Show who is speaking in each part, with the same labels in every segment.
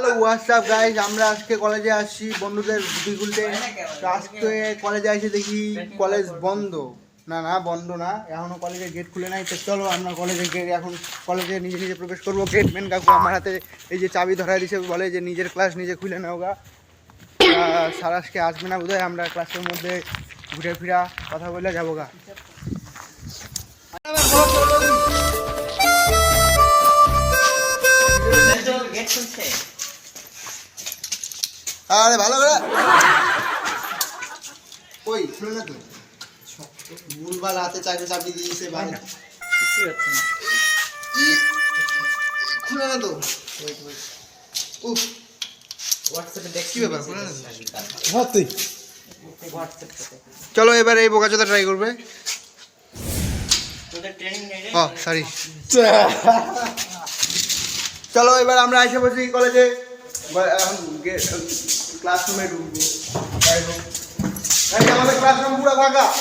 Speaker 1: Hello WhatsApp guys আমরা আজকে কলেজে আসছি বন্ধুদের বিগুলতে আজকে কলেজে এসে দেখি কলেজ বন্ধ। না না, বন্ধ না। এখনও কলেজের গেট খুলে নাই। তো চলো, আমরা কলেজের গেট এখন কলেজে নিজে নিজে প্রবেশ করব। গেট মেন কাকু আমার হাতে এই যে চাবি ধরা দিছে, বলে যে নিজের ক্লাস নিজে খুলে নাও গা। স্যার আজকে আসবে না বোধহয়। আমরা ক্লাসের মধ্যে ঘুরে ফিরা কথা বলে যাব গা।
Speaker 2: খুলছে?
Speaker 1: আরে ভালো করে। ওই শুনে না তো। ভুলভাল হাতে চাকরি চাপি দিয়েছে ভাই খুলে না তো। উফ।
Speaker 2: হোয়াটসঅ্যাপে দেখছি।
Speaker 1: কি ব্যাপার, খুলে না?
Speaker 2: হোয়াটসঅ্যাপ থেকে
Speaker 1: চলো এবার এই বোকাচোদা ট্রাই করবে। ও সরি চলো এবার আমরা এসে বসি কলেজে বা- এখন ক্লাসরুমে ঢুকবো। যাই হোক। আমাদের ক্লাসরুম পুরো ফাঁকা।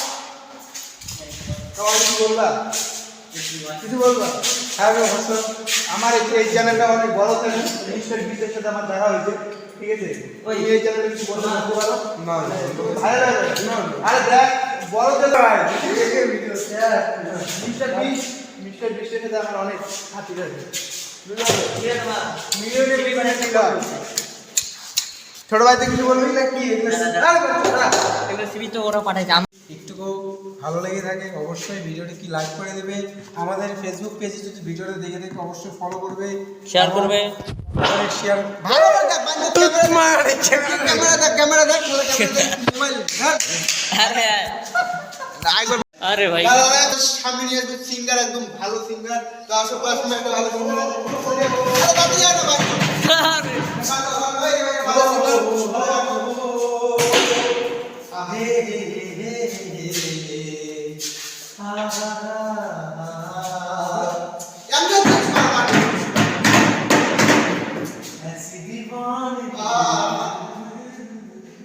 Speaker 1: সবাই কিছু বলবা? কিছু বলবা? হ্যাঁ গো, বসো। আমার এই চ্যানেলটা অনেক বড় চ্যানেল মিস্টার বিটের সাথে আমার দেখা হয়েছে। ঠিক আছে? তুমি এই চ্যানেলে কিছু বলতে বলতে পারো না ভালো লাগে আরে দেখ বড় চ্যানেল মিস্টার বিশ মিস্টার বিশের সাথে আমার অনেক খাতির আছে। মিলিয়নে মিলিয়ন ছোট ভাইতে কিছু বলবি না কি
Speaker 2: তো ওরা আমি
Speaker 3: একটুকু ভালো লেগে থাকে অবশ্যই ভিডিওটি কি লাইক করে দেবে। আমাদের ফেসবুক পেজে যদি ভিডিওটা দেখে দেখে অবশ্যই ফলো করবে।
Speaker 2: শেয়ার করবে।
Speaker 3: শেয়ার
Speaker 1: ভালো ক্যামেরা ক্যামেরা দেখ, মোবাইল
Speaker 2: আরে আরে। ভাই।
Speaker 1: সামনে নিয়ে আসবে সিঙ্গার একদম ভালো সিঙ্গার তো আসো ক্লাসরুমে একটা ভালো সিঙ্গার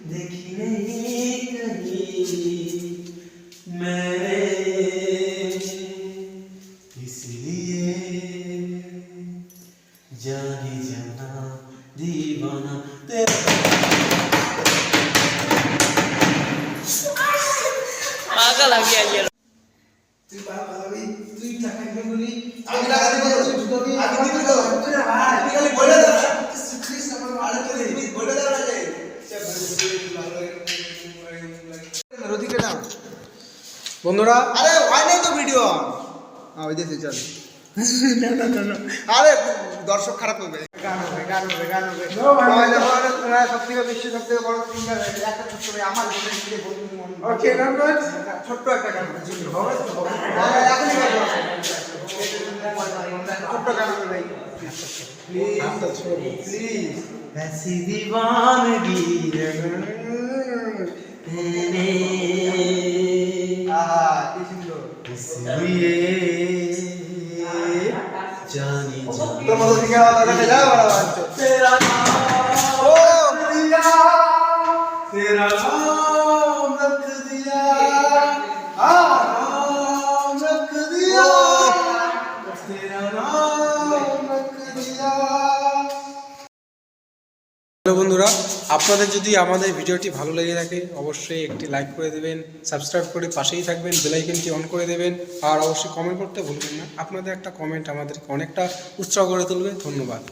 Speaker 3: देखिए नहीं मेरे
Speaker 2: পাগল আমি আইয়া
Speaker 3: তুই পার পাবি তুই টাকা দিয়ে বলি
Speaker 1: আমি টাকা দিব, তুই আমি দিব তো।
Speaker 3: তুই ভাই
Speaker 1: তুই খালি বলে দাও।
Speaker 3: প্লিজ আমার ভালো করে
Speaker 1: তুমি বলে দাও না যে। রোদিকে দাও।
Speaker 3: বন্ধুরা
Speaker 1: আরে নাই তো ভিডিও হ্যাঁ ওই দেখে চল আরে দর্শক খারাপ করবে গান হবে গান হবে গান হবে সবাই দেখো, আরে তোমরা সব থেকে বেশি সব থেকে বড় সিঙ্গার একটা ছোট্ট করে আমার মনে দিয়ে বন্ধু মন
Speaker 3: ওকে নাম্বার
Speaker 1: ছোট্ট একটা গান হবে হ্যাঁ, এখনই গান হবে। ছোট্ট গান হবে ভাই প্লিজ
Speaker 3: ऐसी दीवानगी तेरे
Speaker 1: আহা কি সুন্দর
Speaker 3: इसलिए
Speaker 1: Johnny, Johnny. Todo el mundo sigue
Speaker 3: levantando que
Speaker 1: ya,
Speaker 3: Barabancho. Será otro día. Será otro día. Ah, otro día. Será otro día. Hello বন্ধুরা আপনাদের যদি আমাদের ভিডিওটি ভালো লেগে থাকে, অবশ্যই একটি লাইক করে দেবেন, সাবস্ক্রাইব করে পাশেই থাকবেন বেলাইকনটি অন করে দেবেন, আর অবশ্যই কমেন্ট করতে ভুলবেন না। আপনাদের একটা কমেন্ট আমাদেরকে অনেকটা উৎসাহ করে তুলবে। ধন্যবাদ।